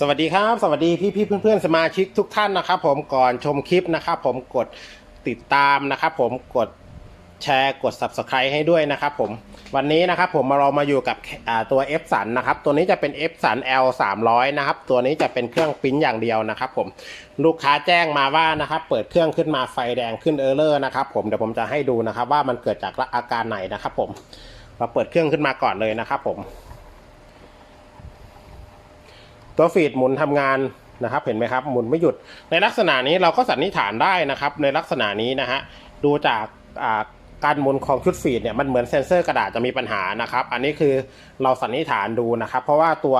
สวัสดีครับ สวัสดีพี่พี่ๆเพื่อนสมาชิกทุกท่านนะครับ ผมก่อนชมคลิปนะครับ ผมกดติดตามนะครับ ผมกดแชร์กด subscribe ให้ด้วยนะครับ ผมวันนี้นะครับ ผมเรามาอยู่กับตัว F สันนะครับ ตัวนี้จะเป็น F สัน L 300นะครับ ตัวนี้จะเป็นเครื่องปิ้นอย่างเดียวนะครับ ผมลูกค้าแจ้งมาว่านะครับ เปิดเครื่องขึ้นมาไฟแดงขึ้นเออร์เลอร์นะครับผมเดี๋ยวผมจะให้ดูนะครับ ว่ามันเกิดจากอาการไหนนะครับ ผมเราเปิดเครื่องขึ้นมาก่อนเลยนะครับ ผม ตัวฟีดหมุนทำงานนะครับ เห็นไหมครับหมุนไม่หยุด ในลักษณะนี้เราก็สันนิษฐานได้นะครับ ในลักษณะนี้นะฮะดูจากการหมุนของชุดฟีดเนี่ยมันเหมือนเซนเซอร์กระดาษจะมีปัญหานะครับ อันนี้คือเราสันนิษฐานดูนะครับ เพราะว่าตัว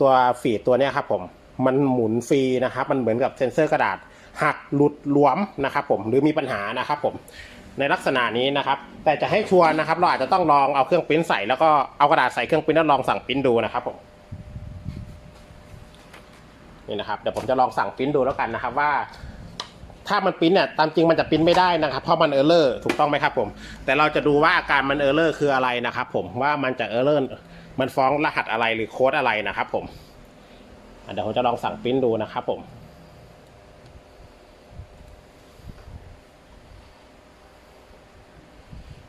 ตัวฟีดตัวนี้ครับผมมันหมุนฟรีนะครับ มันเหมือนกับเซนเซอร์กระดาษหักหลุดหลวมนะครับ ผมหรือมีปัญหานะครับ ผมในลักษณะนี้นะครับ แต่จะให้ชัวร์นะครับ เราอาจจะต้องลองเอาเครื่องปริ้นใส่แล้วก็เอากระดาษใส่เครื่องปริ้นแล้วลองสั่งปริ้นดูนะครับผม นี่นะครับเดี๋ยวผมจะลองสั่งปริ้นดูแล้วกันนะครับว่า ถ้ามันปริ้นเนี่ยตามจริงมันจะปริ้นไม่ได้นะครับเพราะมันเออร์เลอร์ถูกต้องไหมครับผม แต่เราจะดูว่าอาการมันเออร์เลอร์คืออะไรนะครับผมว่ามันจะเออร์เลอร์มันฟ้องรหัสอะไรหรือโค้ดอะไรนะครับผมเดี๋ยวผมจะลองสั่งปริ้นดูนะครับผม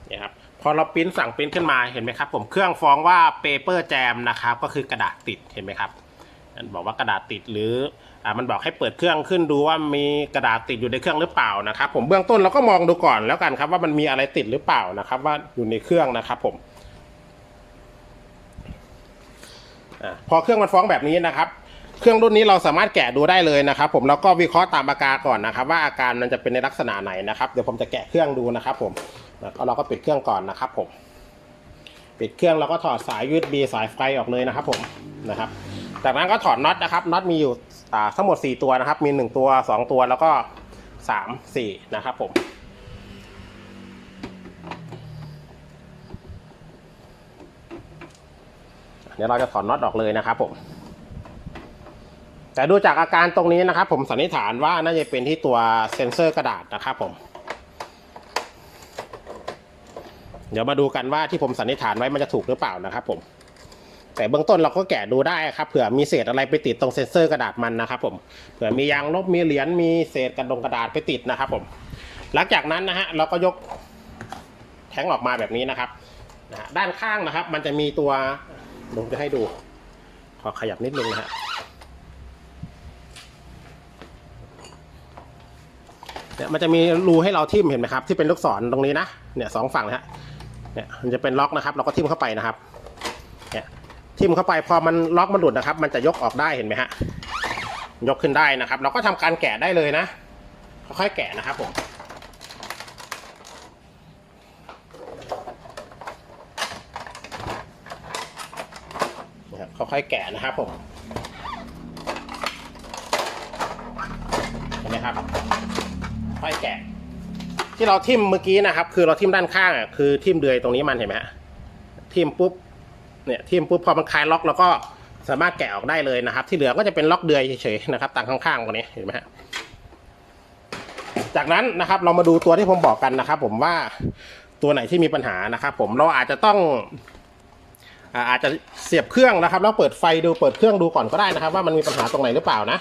นี่ครับพอเราปริ้นสั่งปริ้นขึ้นมาเห็นไหมครับ ผมเครื่องฟ้องว่า paper jam นะครับก็คือกระดาษติดเห็นไหมครับ บอกว่ากระดาษติดหรืออ่ามันบอกให้เปิดเครื่องขึ้นดูว่ามีกระดาษติดอยู่ในเครื่องหรือเปล่านะครับ ผมเบื้องต้นเราก็มองดูก่อนแล้วกันครับ ว่ามันมีอะไรติดหรือเปล่านะครับ ว่าอยู่ในเครื่องนะครับ ผมอพอเครื่องมันฟ้องแบบนี้นะครับ เครื่องรุ่นนี้เราสามารถแกะดูได้เลยนะครับ ผมแล้วก็วิเคราะห์ตามอาการก่อนนะครับ ว่าอาการมันจะเป็นในลักษณะไหนนะครับเดี๋ยวผมจะแกะเครื่องดูนะครับ ผมแล้วเราก็ปิดเครื่องก่อนนะครับ ผมปิดเครื่องแล้วก็ถอดสาย USB สายไฟออกเลยนะครับ ผมนะครับ จากนั้นก็ถอดน็อตนะครับน็อตมีอยู่ทั้งหมด 4 ตัวนะครับ มี 1 ตัว 2 ตัวแล้วก็ 3 4 นะครับผมเดี๋ยวเราจะถอดน็อตออกเลยนะครับผม แต่ดูจากอาการตรงนี้นะครับ ผมสันนิษฐานว่าน่าจะเป็นที่ตัวเซ็นเซอร์กระดาษนะครับผม เดี๋ยวมาดูกันว่าที่ผมสันนิษฐานไว้มันจะถูกหรือเปล่านะครับผม แต่เบื้องต้นเราก็แกะดูได้ครับเผื่อมีเศษอะไรไปติดตรงเซ็นเซอร์กระดาษมันนะครับผมเผื่อมียางลบมีเหรียญมีเศษกระดงกระดาษไปติดนะครับผมหลังจากนั้นนะฮะเราก็ยกแทงออกมาแบบนี้นะครับนะด้านข้างนะครับ มันจะมีตัวผมจะให้ดู ขอขยับนิดนึงนะฮะเนี่ยมันจะมีรูให้เราทิ่มเห็นไหมครับ ที่เป็นลูกศรตรงนี้นะเนี่ยสองฝั่งนะฮะเนี่ยมันจะเป็นล็อกนะครับ เราก็ทิ่มเข้าไปนะครับเนี่ย ทิ่มเข้าไปพอมันล็อกมันหลุดนะครับ มันจะยกออกได้เห็นไหมฮะยกขึ้นได้นะครับ เราก็ทำการแกะได้เลยนะค่อยๆแกะนะครับผมนะครับค่อยๆแกะนะครับผมเห็นไหมครับค่อยแกะ ที่เราทิ่มเมื่อกี้นะครับ คือเราทิ่มด้านข้างอะคือทิ่มเดือยตรงนี้มันเห็นไหมฮะทิ่มปุ๊บ เนี่ยทิ่มปุ๊บพอมันคลายล็อกเราก็สามารถแกะออกได้เลยนะครับ ที่เหลือก็จะเป็นล็อกเดือยเฉยๆนะครับต่างข้างๆตรงนี้เห็นไหมฮะจากนั้นนะครับเรามาดูตัวที่ผมบอกกันนะครับ ผมว่าตัวไหนที่มีปัญหานะครับผมเราอาจจะต้องอาจจะเสียบเครื่องนะครับ แล้วเปิดไฟดูเปิดเครื่องดูก่อนก็ได้นะครับ ว่ามันมีปัญหาตรงไหนหรือเปล่านะ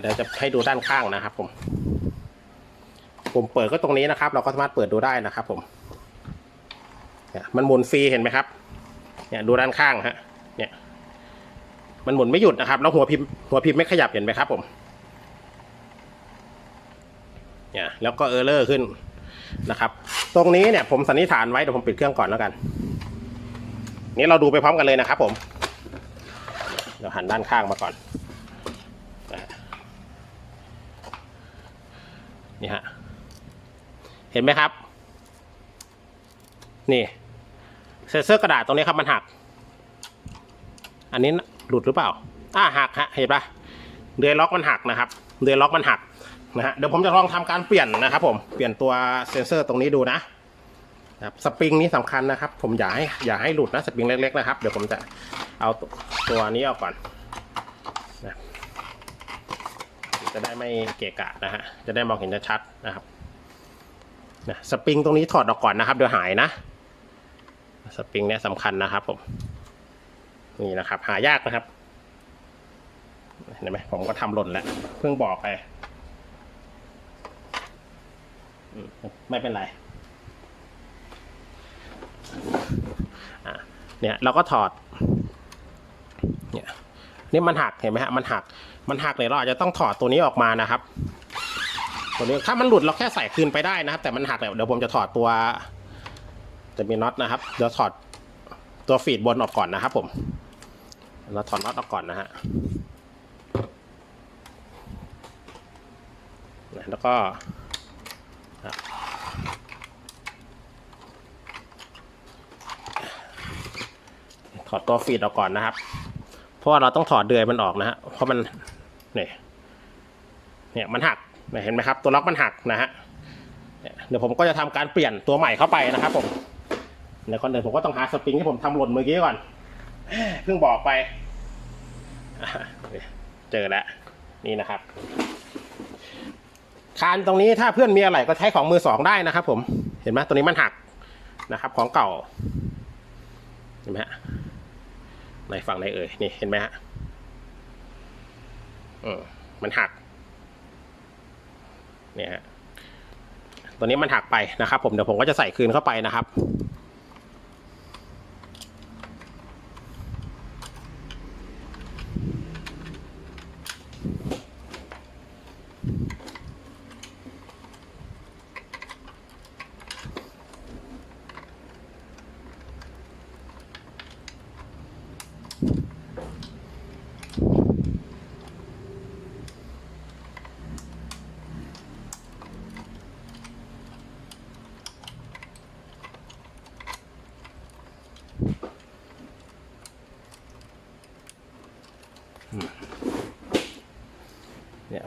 เดี๋ยวจะให้ดูด้านข้างนะครับ ผมปุ่มเปิดก็ตรงนี้นะครับ เราก็สามารถเปิดดูได้นะครับ ผม เนี่ยมันหมุนฟรีเห็นไหมครับ เนี่ยดูด้านข้างฮะ เนี่ย มันหมุนไม่หยุดนะครับ แล้วหัวพิมพ์หัวพิมพ์ไม่ขยับเห็นไหมครับผม เนี่ยแล้วก็เออร์เลอร์ขึ้นนะครับ ตรงนี้เนี่ยผมสันนิษฐานไว้เดี๋ยวผมปิดเครื่องก่อนแล้วกัน นี่เราดูไปพร้อมกันเลยนะครับผม เดี๋ยวหันด้านข้างมาก่อน นี่ฮะ เห็นไหมครับ นี่ เซนเซอร์กระดาษตรงนี้ครับมันหัก อันนี้หลุดหรือเปล่าอ่าหักฮะเห็นปะเดือยล็อกมันหักนะครับ เดือยล็อกมันหักนะฮะเดี๋ยวผมจะลองทำการเปลี่ยนนะครับ ผมเปลี่ยนตัวเซนเซอร์ตรงนี้ดูนะครับสปริงนี้สำคัญนะครับ ผมอย่าให้อย่าให้หลุดนะสปริงเล็กๆนะครับเดี๋ยวผมจะเอาตัวนี้ออกก่อนนะจะได้ไม่เกะกะนะฮะจะได้มองเห็นชัดๆนะครับนะสปริงตรงนี้ถอดออกก่อนนะครับเดี๋ยวหายนะ สปริงเนี่ยสำคัญนะครับผม นี่นะครับ หายากนะครับเห็นไหมผมก็ทำหล่นแล้วเพิ่งบอกไปไม่เป็นไรเนี่ยเราก็ถอด เนี่ยนี่มันหักเห็นไหมฮะมันหัก มันหักเนี่ยเราอาจจะต้องถอดตัวนี้ออกมานะครับ ตัวนี้ถ้ามันหลุดเราแค่ใส่คืนไปได้นะครับ แต่มันหักเนี่ยเดี๋ยวผมจะถอดตัว จะมีน็อตนะครับเดี๋ยวถอดตัวฟีดบนออกก่อนนะครับ ผมเราถอดน็อตออกก่อนนะฮะแล้วก็ถอดตัวฟีดออกก่อนนะครับ เพราะว่าเราต้องถอดเดือยมันออกนะฮะเพราะมันเนี่ยเนี่ยมันหักเห็นไหมครับ ตัวล็อกมันหักนะฮะเนี่ยเดี๋ยวผมก็จะทำการเปลี่ยนตัวใหม่เข้าไปนะครับผม เดี๋ยวก่อนอื่นผมก็ต้องหาสปริงที่ผมทำหล่นเมื่อกี้ก่อนเพิ่งบอกไป เจอแล้วนี่นะครับ คานตรงนี้ถ้าเพื่อนมีอะไรก็ใช้ของมือสองได้นะครับผมเห็นไหมตัวนี้มันหักนะครับ ของเก่าเห็นไหมฮะในฝั่งไหนเอ่ยนี่เห็นไหมฮะอืมมันหักเนี่ยฮะตัวนี้มันหักไปนะครับ ผมเดี๋ยวผมก็จะใส่คืนเข้าไปนะครับ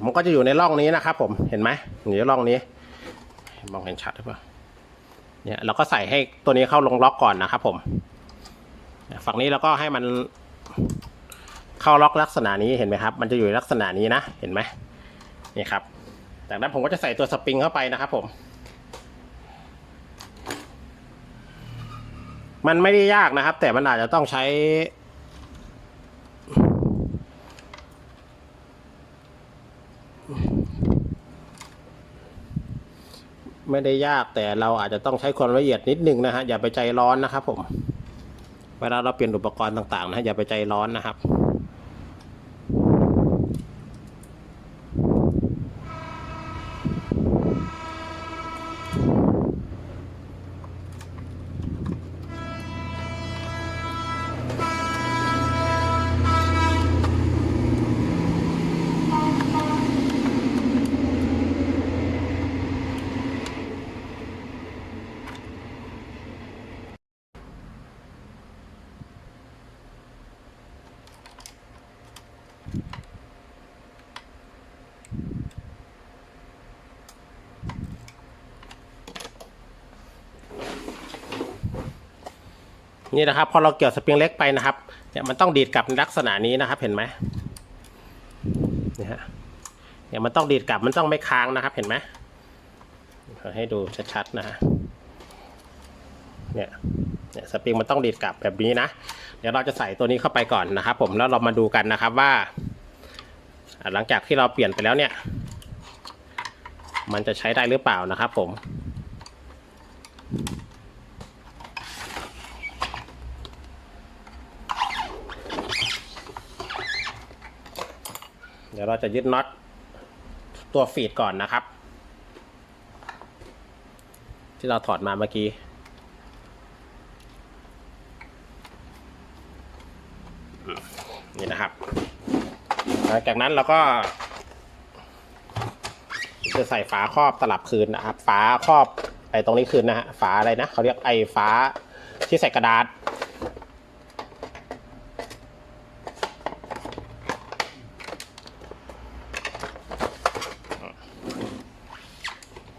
มันก็จะอยู่ในร่องนี้นะครับ ผมเห็นไหมอยู่ในร่องนี้ มองเห็นชัดหรือเปล่าเนี่ยเราก็ใส่ให้ตัวนี้เข้าลงล็อกก่อนนะครับ ผมฝั่งนี้เราก็ให้มันเข้าล็อกลักษณะนี้เห็นไหมครับ มันจะอยู่ลักษณะนี้นะเห็นไหมนี่ครับจากนั้นผมก็จะใส่ตัวสปริงเข้าไปนะครับ ผม มันไม่ได้ยากนะครับ แต่มันอาจจะต้องใช้ ไม่ได้ยากแต่เราอาจจะต้องใช้ความละเอียดนิดนึงนะฮะอย่าไปใจร้อนนะครับผม เวลาเราเปลี่ยนอุปกรณ์ต่างๆนะฮะอย่าไปใจร้อนนะครับ นี่นะครับพอเราเกี่ยวสปริงเล็กไปนะครับเนี่ยมันต้องดีดกลับในลักษณะนี้นะครับ เห็นไหมเนี่ยฮะเนี่ยมันต้องดีดกลับมันต้องไม่ค้างนะครับ เห็นไหมเอให้ดูชัดๆนะฮะเนี่ยเนี่ยสปริงมันต้องดีดกลับแบบนี้นะเดี๋ยวเราจะใส่ตัวนี้เข้าไปก่อนนะครับ ผมแล้วเรามาดูกันนะครับว่า หลังจากที่เราเปลี่ยนไปแล้วเนี่ย มันจะใช้ได้หรือเปล่านะครับ ผม ดี๋ยวเราจะยึดน็อตตัวฟีดก่อนนะครับ ที่เราถอดมาเมื่อกี้นี่นะครับหลังจากนั้นเราก็จะใส่ฝาครอบตลับคืนนะครับ ฝาครอบไอ้ตรงนี้คืนนะฮะฝาอะไรนะเขาเรียกไอ้ฝาที่ใส่กระดาษ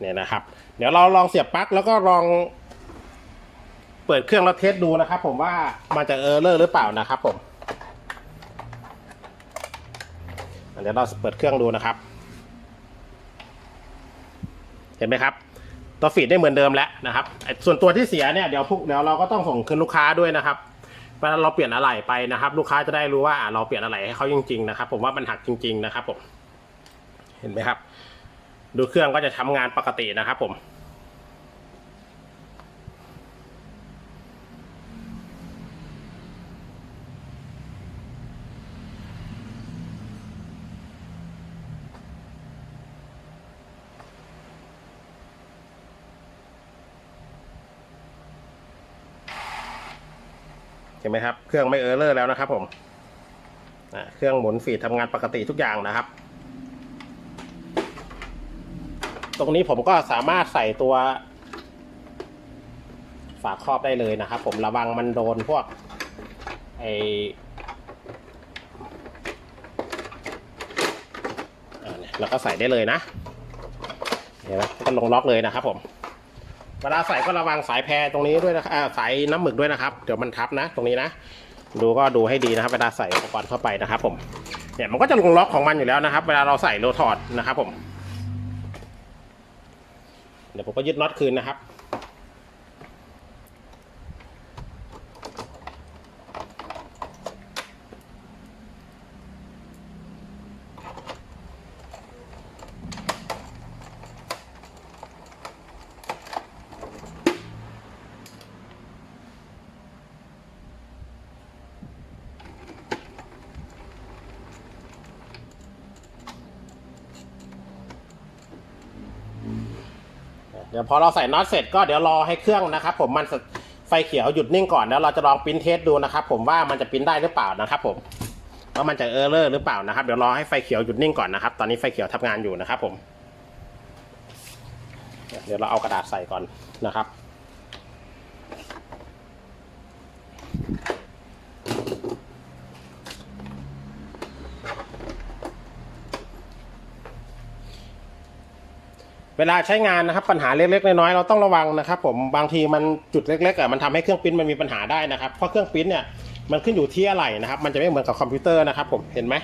เนี่ยนะครับ เดี๋ยวเราลองเสียบปลั๊กแล้วก็ลอง เปิดเครื่องแล้วเทสดูนะครับผมว่ามันจะเออร์เลอร์หรือเปล่านะครับผมเดี๋ยวเราเปิดเครื่องดูนะครับ เห็นไหมครับ ตัวฟีดได้เหมือนเดิมแล้วนะครับ ส่วนตัวที่เสียเนี่ยเดี๋ยวพวกเดี๋ยวเราก็ต้องส่งคืนลูกค้าด้วยนะครับเวลาเราเปลี่ยนอะไหล่ไปนะครับ ลูกค้าจะได้รู้ว่าเราเปลี่ยนอะไหล่ให้เขาจริงๆนะครับ ผมว่ามันหักจริง ๆ นะครับผม เห็นไหมครับ ดูเครื่องก็จะทำงานปกตินะครับผม เห็นไหมครับ เครื่องไม่เออร์เลอร์แล้วนะครับผม เครื่องหมุนฟีดทำงานปกติทุกอย่างนะครับ ตรงนี้ผมก็สามารถใส่ตัว ฝาครอบได้เลยนะครับ ผมระวังมันโดนพวกไอแล้วก็ใส่ได้เลยนะเห็นไหมก็ลงล็อกเลยนะครับ ผม เวลาใส่ก็ระวังสายแพรตรงนี้ด้วยนะครับสายน้ำหมึกด้วยนะครับ เดี๋ยวมันทับนะ ตรงนี้นะ ดูก็ดูให้ดีนะครับ เวลาใส่อุปกรณ์เข้าไปนะครับ ผม เนี่ยมันก็จะลงล็อกของมันอยู่แล้วนะครับ เวลาเราใส่โรถอดนะครับ ผม เดี๋ยวผมก็ยึดน็อตคืนนะครับ ดี๋ยวพอเราใส่น็อตเสร็จก็เดี๋ยวรอให้เครื่องนะครับ ผมมันไฟเขียวหยุดนิ่งก่อนแล้วเราจะลองปริ้นเทสดูนะครับ ผมว่ามันจะปริ้นได้หรือเปล่านะครับ ผมว่ามันจะเออร์เลอร์หรือเปล่านะครับ เดี๋ยวรอให้ไฟเขียวหยุดนิ่งก่อนนะครับ ตอนนี้ไฟเขียวทำงานอยู่นะครับ ผม เดี๋ยวเราเอากระดาษใส่ก่อนนะครับ เวลาใช้งานนะครับปัญหาเล็กๆน้อยๆเราต้องระวังนะครับผมบางทีมันจุดเล็กๆอะมันทำให้เครื่องปริ้นมันมีปัญหาได้นะครับเพราะเครื่องปริ้นเนี่ยมันขึ้นอยู่ที่อะไรนะครับมันจะไม่เหมือนกับคอมพิวเตอร์นะครับผมเห็นไหม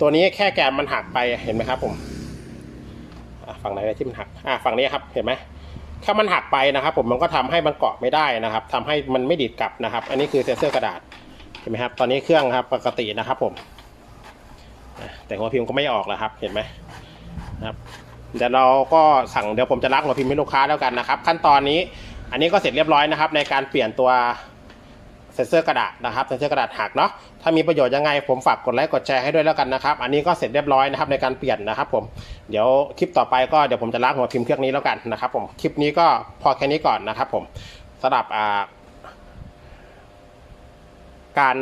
ตัวนี้แค่แกนมันหักไปเห็นไหมครับผมอะฝั่งไหนที่มันหักอะฝั่งนี้ครับเห็นไหมถ้ามันหักไปนะครับ ผมมันก็ทำให้มันเกาะไม่ได้นะครับทำให้มันไม่ดีดกลับนะครับ อันนี้คือเซนเซอร์กระดาษเห็นไหมครับตอนนี้เครื่องครับปกตินะครับผมแต่หัวพิมพ์ก็ไม่ออกแล้วครับ เห็นไหมครับ เดี๋ยวเราก็สั่งเดี๋ยวผมจะรับหัวพิมพ์ให้ลูกค้าแล้วกันนะครับ ขั้นตอนนี้อันนี้ก็เสร็จเรียบร้อยนะครับ ในการเปลี่ยนตัวเซนเซอร์กระดาษนะครับเซนเซอร์กระดาษหักเนาะถ้ามีประโยชน์ยังไงผมฝากกดไลค์กดแชร์ให้ด้วยแล้วกันนะครับ อันนี้ก็เสร็จเรียบร้อยนะครับในการเปลี่ยนนะครับ ผมเดี๋ยวคลิปต่อไปก็เดี๋ยวผมจะล้างหัวพิมพ์เครื่องนี้แล้วกันนะครับ ผมคลิปนี้ก็พอแค่นี้ก่อนนะครับ ผมสำหรับการ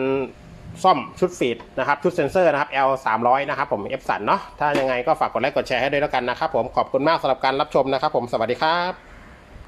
ซ่อมชุดฟีดนะครับชุดเซนเซอร์นะครับ L 3 0 0นะครับผม F สันเนาะถ้ายังไงก็ฝากกดไลค์กดแชร์ให้ด้วยแล้วกันนะครับผมขอบคุณมากสำหรับการรับชมนะครับผมสวัสดีครับ